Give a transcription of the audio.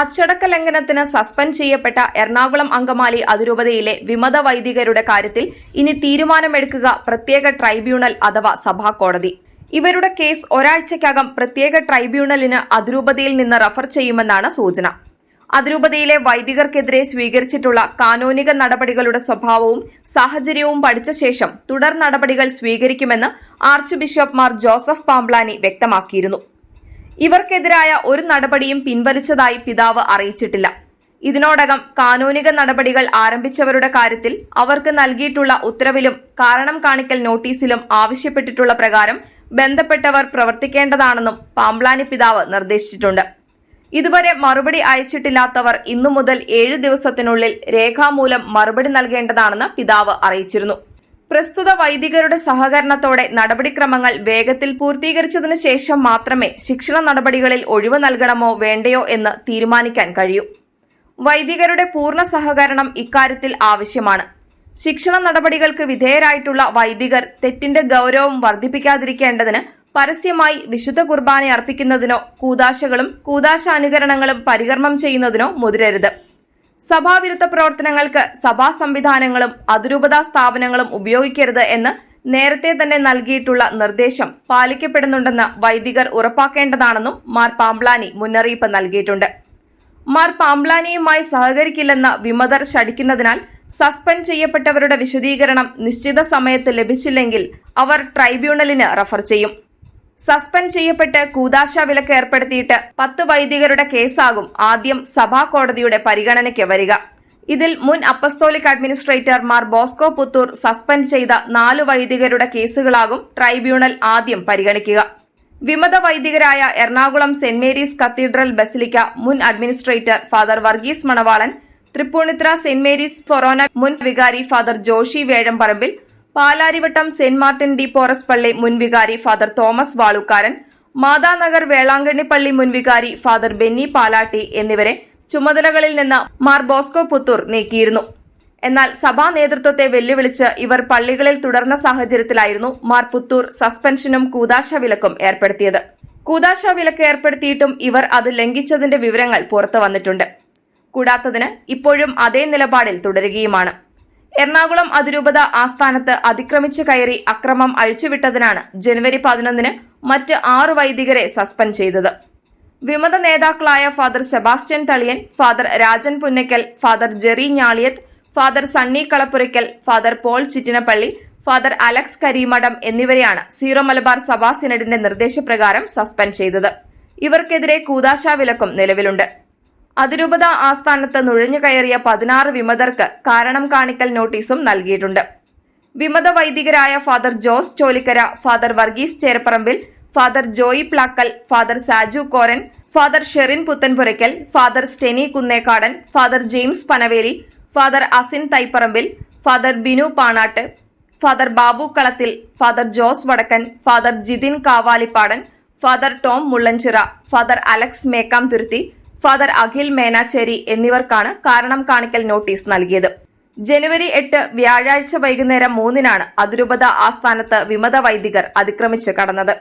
അച്ചടക്ക ലംഘനത്തിന് സസ്പെൻഡ് ചെയ്യപ്പെട്ട എറണാകുളം അങ്കമാലി അതിരൂപതയിലെ വിമത വൈദികരുടെ കാര്യത്തിൽ ഇനി തീരുമാനമെടുക്കുക പ്രത്യേക ട്രൈബ്യൂണൽ അഥവാ സഭാ കോടതി. ഇവരുടെ കേസ് ഒരാഴ്ചയ്ക്കകം പ്രത്യേക ട്രൈബ്യൂണലിന് അതിരൂപതയിൽ നിന്ന് റഫർ ചെയ്യുമെന്നാണ് സൂചന. അതിരൂപതയിലെ വൈദികർക്കെതിരെ സ്വീകരിച്ചിട്ടുള്ള കാനോനിക നടപടികളുടെ സ്വഭാവവും സാഹചര്യവും പഠിച്ച ശേഷം തുടർ നടപടികൾ സ്വീകരിക്കുമെന്ന് archbishop Mar Joseph Pamplany വ്യക്തമാക്കിയിരുന്നു. ഇവർക്കെതിരായ ഒരു നടപടിയും പിൻവലിച്ചതായി പിതാവ് അറിയിച്ചിട്ടില്ല. ഇതിനോടകം കാനൂനിക നടപടികൾ ആരംഭിച്ചവരുടെ കാര്യത്തിൽ അവർക്ക് നൽകിയിട്ടുള്ള ഉത്തരവിലും കാരണം കാണിക്കൽ നോട്ടീസിലും ആവശ്യപ്പെട്ടിട്ടുള്ള പ്രകാരം ബന്ധപ്പെട്ടവർ പ്രവർത്തിക്കേണ്ടതാണെന്നും പാംബ്ലാനി പിതാവ് നിർദ്ദേശിച്ചിട്ടുണ്ട്. ഇതുവരെ മറുപടി അയച്ചിട്ടില്ലാത്തവർ ഇന്നു മുതൽ ഏഴ് ദിവസത്തിനുള്ളിൽ രേഖാമൂലം മറുപടി നൽകേണ്ടതാണെന്ന് പിതാവ് അറിയിച്ചിരുന്നു. പ്രസ്തുത വൈദികരുടെ സഹകരണത്തോടെ നടപടിക്രമങ്ങൾ വേഗത്തിൽ പൂർത്തീകരിച്ചതിനു ശേഷം മാത്രമേ ശിക്ഷണ നടപടികളിൽ ഒഴിവ് നൽകണമോ വേണ്ടയോ എന്ന് തീരുമാനിക്കാൻ കഴിയൂ. വൈദികരുടെ പൂർണ സഹകരണം ഇക്കാര്യത്തിൽ ആവശ്യമാണ്. ശിക്ഷണ നടപടികൾക്ക് വിധേയരായിട്ടുള്ള വൈദികർ തെറ്റിന്റെ ഗൗരവം വർദ്ധിപ്പിക്കാതിരിക്കേണ്ടതിന് പരസ്യമായി വിശുദ്ധ കുർബാന അർപ്പിക്കുന്നതിനോ കൂതാശകളും കൂതാശ അനുകരണങ്ങളും പരികർമ്മം ചെയ്യുന്നതിനോ മുതിരരുത്. സഭാവിരുദ്ധ പ്രവർത്തനങ്ങൾക്ക് സഭാ സംവിധാനങ്ങളും അതിരൂപതാ സ്ഥാപനങ്ങളും ഉപയോഗിക്കരുത് എന്ന് നേരത്തെ തന്നെ നൽകിയിട്ടുള്ള നിർദ്ദേശം പാലിക്കപ്പെടുന്നുണ്ടെന്ന് വൈദികർ ഉറപ്പാക്കേണ്ടതാണെന്നും മാർ പാംബ്ലാനി മുന്നറിയിപ്പ് നൽകിയിട്ടുണ്ട്. മാർ പാംബ്ലാനിയുമായി സഹകരിക്കില്ലെന്ന് വിമതർ ശടിക്കുന്നതിനാൽ സസ്പെൻഡ് ചെയ്യപ്പെട്ടവരുടെ വിശദീകരണം നിശ്ചിത സമയത്ത് ലഭിച്ചില്ലെങ്കിൽ അവർ ട്രൈബ്യൂണലിന് റഫർ ചെയ്യും. സസ്പെൻഡ് ചെയ്യപ്പെട്ട് കൂതാശ വിലക്ക് ഏർപ്പെടുത്തിയിട്ട് പത്ത് വൈദികരുടെ കേസാകും ആദ്യം സഭാ കോടതിയുടെ പരിഗണനയ്ക്ക് വരിക. ഇതിൽ മുൻ apostolic administrator Mar Bosco Puthur suspend ചെയ്ത നാല് വൈദികരുടെ കേസുകളാകും ട്രൈബ്യൂണൽ ആദ്യം പരിഗണിക്കുക. വിമത വൈദികരായ എറണാകുളം സെന്റ് മേരീസ് കത്തീഡ്രൽ ബസിലിക്ക മുൻ അഡ്മിനിസ്ട്രേറ്റർ ഫാദർ വർഗീസ് മണവാളൻ തൃപ്പൂണിത്ര സെന്റ് മേരീസ് ഫൊറോന മുൻ വികാരി ഫാദർ ജോഷി വേഴംപറമ്പിൽ പാലാരിവട്ടം സെന്റ് മാർട്ടിൻ ഡി പോറസ് പള്ളി മുൻവികാരി ഫാദർ തോമസ് വാളുക്കാരൻ മാതാനഗർ വേളാങ്കണ്ണി പള്ളി മുൻവികാരി ഫാദർ ബെന്നി പാലാട്ടി എന്നിവരെ ചുമതലകളിൽ നിന്ന് മാർ ബോസ്കോ പുത്തൂർ നീക്കിയിരുന്നു. എന്നാൽ സഭാ നേതൃത്വത്തെ വെല്ലുവിളിച്ച് ഇവർ പള്ളികളിൽ തുടർന്ന സാഹചര്യത്തിലായിരുന്നു മാർ പുത്തൂർ സസ്പെൻഷനും കൂതാശ വിലക്കും ഏർപ്പെടുത്തിയത്. കൂതാശ വിലക്ക് ഏർപ്പെടുത്തിയിട്ടും ഇവർ അത് ലംഘിച്ചതിന്റെ വിവരങ്ങൾ പുറത്തു വന്നിട്ടുണ്ട്. കൂടാത്തതിന് ഇപ്പോഴും അതേ നിലപാടിൽ തുടരുകയുമാണ്. എറണാകുളം അതിരൂപത ആസ്ഥാനത്ത് അതിക്രമിച്ചു കയറി അക്രമം അഴിച്ചുവിട്ടതിനാണ് ജനുവരി പതിനൊന്നിന് മറ്റ് ആറ് വൈദികരെ സസ്പെൻഡ് ചെയ്തത്. വിമത നേതാക്കളായ father Sebastian Thaliyan father Rajan Punnackal father Jerry Njaliyath father Sunny Kalappurackal father Paul Chittinappilly father Alex Kareemadom എന്നിവരെയാണ് സീറോ മലബാർ സഭാ സിനഡിന്റെ നിർദ്ദേശപ്രകാരം സസ്പെൻഡ് ചെയ്തത്. ഇവർക്കെതിരെ കൂതാശാ വിലക്കും നിലവിലുണ്ട്. അതിരൂപത ആസ്ഥാനത്ത് നുഴഞ്ഞു കയറിയ പതിനാറ് വിമതർക്ക് കാരണം കാണിക്കൽ നോട്ടീസും നൽകിയിട്ടുണ്ട്. വിമത വൈദികരായ father Jose Cholikkara father Varghese Cherapparambil father Joy Plackal father Saju Koran father Sherin Puthenpurackal father Steny Kunnekkadan father James Panaveli father Asin Thaiparambil father Binu Panattu father Babu Kalathil father Jose Vadakkan father Jithin Kavalippadan father Tom Mullanchira father Alex Mekkamthuruthy father Akhil Menacherry എന്നിവർക്കാണ് കാരണം കാണിക്കൽ notice നൽകിയത്. ജനുവരി എട്ട് വ്യാഴാഴ്ച വൈകുന്നേരം മൂന്നിനാണ് അതിരൂപത ആസ്ഥാനത്ത് വിമത വൈദികർ അതിക്രമിച്ച് കടന്നത്.